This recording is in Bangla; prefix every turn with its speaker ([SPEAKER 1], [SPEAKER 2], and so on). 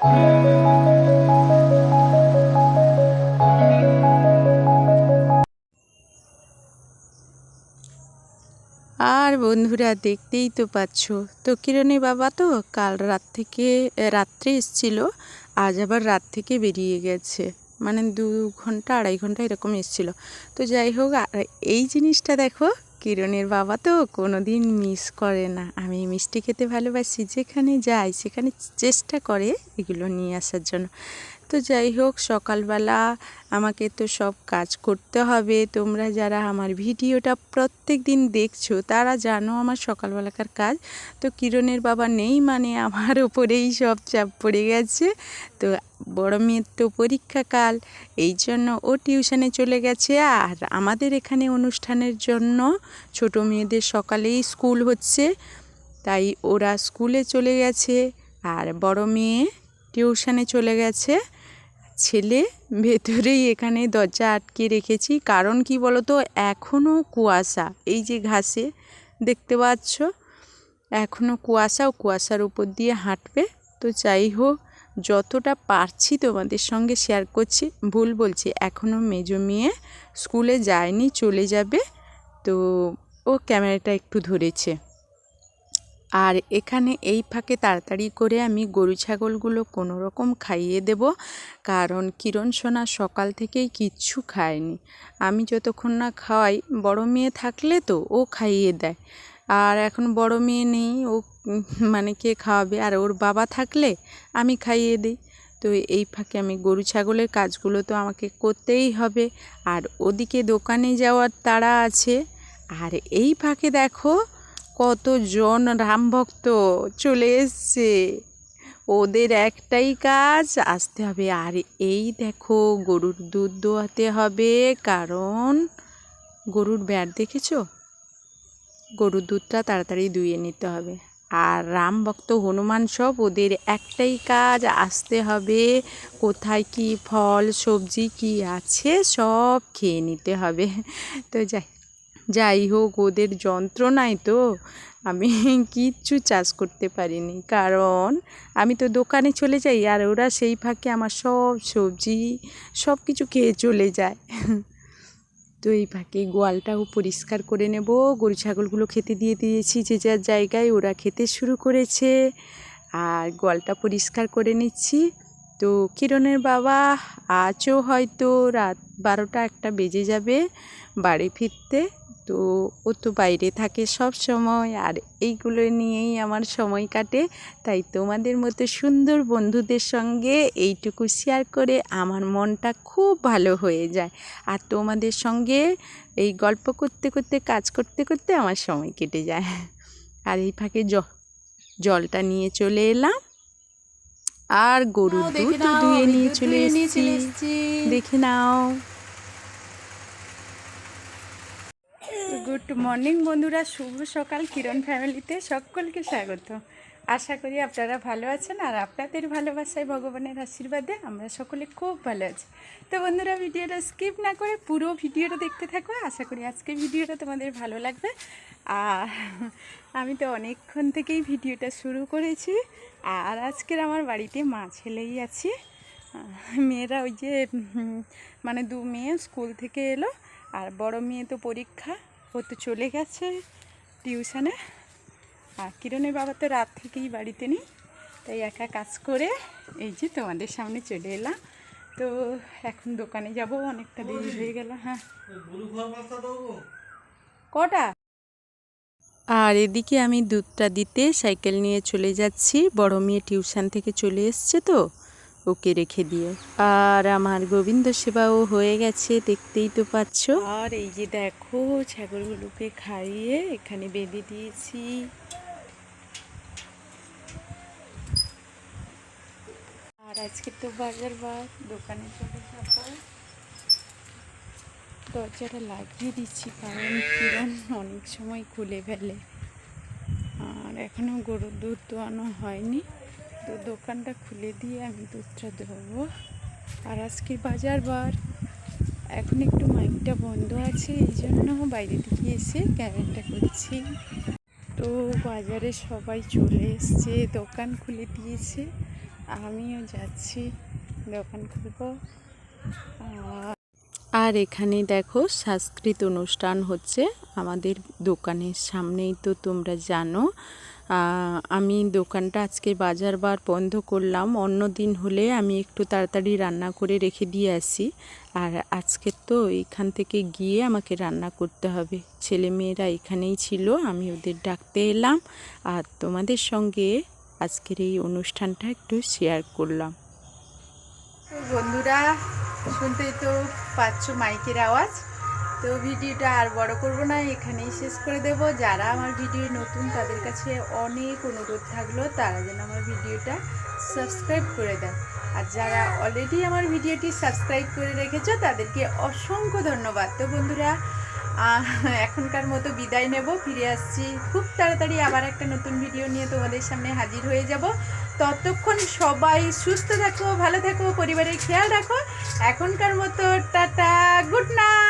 [SPEAKER 1] আর বন্ধুরা দেখতেই তো পাচ্ছ, তো কিরণী বাবা তো কাল রাত থেকে রাত্রে এসছিল, আজ আবার রাত থেকে বেরিয়ে গেছে। মানে দু ঘণ্টা, আড়াই ঘণ্টা এরকম এসছিল। তো যাই হোক এই জিনিসটা দেখো কিরণের বাবা তো কোনো দিন মিস করে না। আমি মিষ্টি খেতে ভালোবাসি, যেখানে যাই, সেখানে চেষ্টা করে এগুলো নিয়ে আসার জন্য। তো যাই হোক, সকালবেলা আমাকে তো সব কাজ করতে হবে। তোমরা যারা আমার ভিডিওটা প্রত্যেক দিন দেখছ, তারা জানো আমার সকালবেলাকার কাজ। তো কিরণের বাবা নেই মানে আমার ওপরেই সব চাপ পড়ে গেছে। তো বড় মেয়ের তো পরীক্ষাকাল এই জন্য ও টিউশনে চলে গেছে। আর আমাদের এখানে অনুষ্ঠানের জন্য ছোট মেয়েদের সকালেই স্কুল হচ্ছে, তাই ওরা স্কুলে চলে গেছে। আর বড় মেয়ে টিউশনে চলে গেছে। ছেলে ভেতরেই এখানে দরজা আটকে রেখেছি। কারণ কি বলতো এখনও কুয়াশা, এই যে ঘাসে দেখতে পাচ্ছ এখনও কুয়াশা, ও কুয়াশার উপর দিয়ে হাঁটবে। তো যাই হোক যতটা পারছি তোমাদের সঙ্গে শেয়ার করছি, ভুল বলছি এখনও মেজো মেয়ে স্কুলে যায়নি, চলে যাবে, তো ও ক্যামেরাটা একটু ধরেছে। আর এখানে এই ফাঁকে তাড়াতাড়ি করে আমি গরু ছাগলগুলো কোনো রকম খাইয়ে দেব, কারণ কিরণ সোনা সকাল থেকেই কিচ্ছু খায়নি। আমি যতক্ষণ না খাওয়াই, বড় মেয়ে থাকলে তো ও খাইয়ে দেয়। আর এখন বড় মেয়ে নেই, ও মানে কে খাওয়াবে? আর ওর বাবা থাকলে আমি খাইয়ে দিই। তো এই ফাঁকে আমি গরু ছাগলের কাজগুলো তো আমাকে করতেই হবে। আর ওদিকে দোকানে যাওয়ার তাড়া আছে। আর এই ফাঁকে দেখো কতজন রামভক্ত চলে এসছে। ওদের একটাই কাজ, আসতে হবে। আর এই দেখো গরুর দুধ দোয়াতে হবে, কারণ গরুর ব্যাট দেখেছ? গরুর দুধটা তাড়াতাড়ি দুইয়ে নিতে হবে। আর রাম ভক্ত হনুমান সব ওদের একটাই কাজ, আসতে হবে কোথায় কি ফল, সবজি কি আছে সব খেয়ে নিতে হবে। তো যাই যাই হোক ওদের যন্ত্রণায় তো আমি কিচ্ছু চাষ করতে পারিনি। কারণ আমি তো দোকানে চলে যাই আর ওরা সেই ফাঁকে আমার সব সবজি, সব কিছু খেয়ে চলে যায়। তো এই ফাঁকে গোয়ালটাও পরিষ্কার করে নেব। গরু ছাগলগুলো খেতে দিয়ে দিয়েছি যে যার জায়গায় ওরা খেতে শুরু করেছে। আর গোয়ালটা পরিষ্কার করে নিচ্ছি। তো কিরণের বাবা, আজও হয়তো রাত বারোটা একটা বেজে যাবে বাড়ি ফিরতে। তো ও তো বাইরে থাকে সব সময় আর এইগুলো নিয়েই আমার সময় কাটে। তাই তোমাদের মতো সুন্দর বন্ধুদের সঙ্গে এইটুকু শেয়ার করে আমার মনটা খুব ভালো হয়ে যায়। আর তোমাদের সঙ্গে এই গল্প করতে করতে কাজ করতে করতে আমার সময় কেটে যায়। আর এই ফাঁকে জলটা নিয়ে চলে এলাম। আর
[SPEAKER 2] গরু
[SPEAKER 1] দুধ ধুয়ে নিয়ে চলে এসেছি। দেখে নাও। গুড মর্নিং বন্ধুরা, শুভ সকাল। কিরণ ফ্যামিলিতে সকলকে স্বাগত। আশা করি আপনারা ভালো আছেন আর আপনাদের ভালোবাসায় ভগবানের আশীর্বাদে আমরা সকলে খুব ভালো আছি। তো বন্ধুরা, ভিডিওটা স্কিপ না করে পুরো ভিডিওটা দেখতে থাকো। আশা করি আজকে ভিডিওটা তোমাদের ভালো লাগবে। আর আমি তো অনেকক্ষণ থেকেই ভিডিওটা শুরু করেছি। আর আজকের আমার বাড়িতে মা ছেলেই আছি। মেয়েরা ওই যে মানে দু মেয়ে স্কুল থেকে এলো। আর বড় মেয়ে তো পরীক্ষা। ও তো চলে গেছে টিউশনে। আর কিরণের বাবা তো রাত থেকেই বাড়িতে নেই তাই একা কাজ করে এই যে তোমাদের সামনে চলে এলাম। তো এখন দোকানে যাব অনেকটা দেরি হয়ে গেল হ্যাঁ। কটা? আর এদিকে আমি দুধটা দিতে সাইকেল নিয়ে চলে যাচ্ছি বড় মেয়ে টিউশন থেকে চলে এসছে তো। ওকে রেখে দিয়ে আর আমার গোবিন্দ সেবাও হয়ে গেছে, দেখতেই তো পাচ্ছ। আর এই যে দেখো, ছাগলগুলোকে খাইয়ে এখানে বেঁধে দিয়েছি। আর আজকে তো বাজার বার দোকানে চলে যাব। দরজাটা লাগিয়ে দিচ্ছি, কারণ কিরণ অনেক সময় খুলে ফেলে। আর এখনও গরুর দুধ দোয়ানো হয়নি। তো দোকানটা খুলে দিয়ে আমি দুধটা দেবো আর আজকে বাজার বার। এখন একটু মাইকটা বন্ধ আছে, এই জন্য বাইরে থেকে এসে ক্যামেরাটা করছি। তো বাজারে সবাই চলে এসছে, দোকান খুলে দিয়েছে। আমিও যাচ্ছি, দোকান খুলবো। আর- এখানে দেখো সংস্কৃত অনুষ্ঠান হচ্ছে আমাদের দোকানের সামনেই, তো তোমরা জানো। আমি দোকানটা আজকে বাজার বার বন্ধ করলাম। অন্য দিন হলে আমি একটু তাড়াতাড়ি রান্না করে রেখে দিয়ে আসি। আর আজকে তো এখান থেকে গিয়ে আমাকে রান্না করতে হবে। ছেলে মেয়েরা এখানেই ছিল, আমি ওদের ডাকতে এলাম। আর তোমাদের সঙ্গে আজকের এই অনুষ্ঠানটা একটু শেয়ার করলাম। বন্ধুরা, শুনতেই তো পাচ্ছ মাইকের আওয়াজ। তো ভিডিওটা আর বড় করব না, এখানেই শেষ করে দেব। যারা আমার ভিডিও নতুন, তাদের কাছে অনেক অনুরোধ থাকল, তারা যেন আমার ভিডিওটা সাবস্ক্রাইব করে দেয় আর যারা অলরেডি আমার ভিডিওটি সাবস্ক্রাইব করে রেখেছো, তাদেরকে অসংখ্য ধন্যবাদ। তো বন্ধুরা এখনকার মতো বিদায় নেব, ফিরে আসছি খুব তাড়াতাড়ি আবার একটা নতুন ভিডিও নিয়ে তোমাদের সামনে হাজির হয়ে যাব। ততক্ষণ সবাই সুস্থ থাকো, ভালো থাকো, পরিবারের খেয়াল রাখো। এখনকার মতো টাটা, গুড নাইট!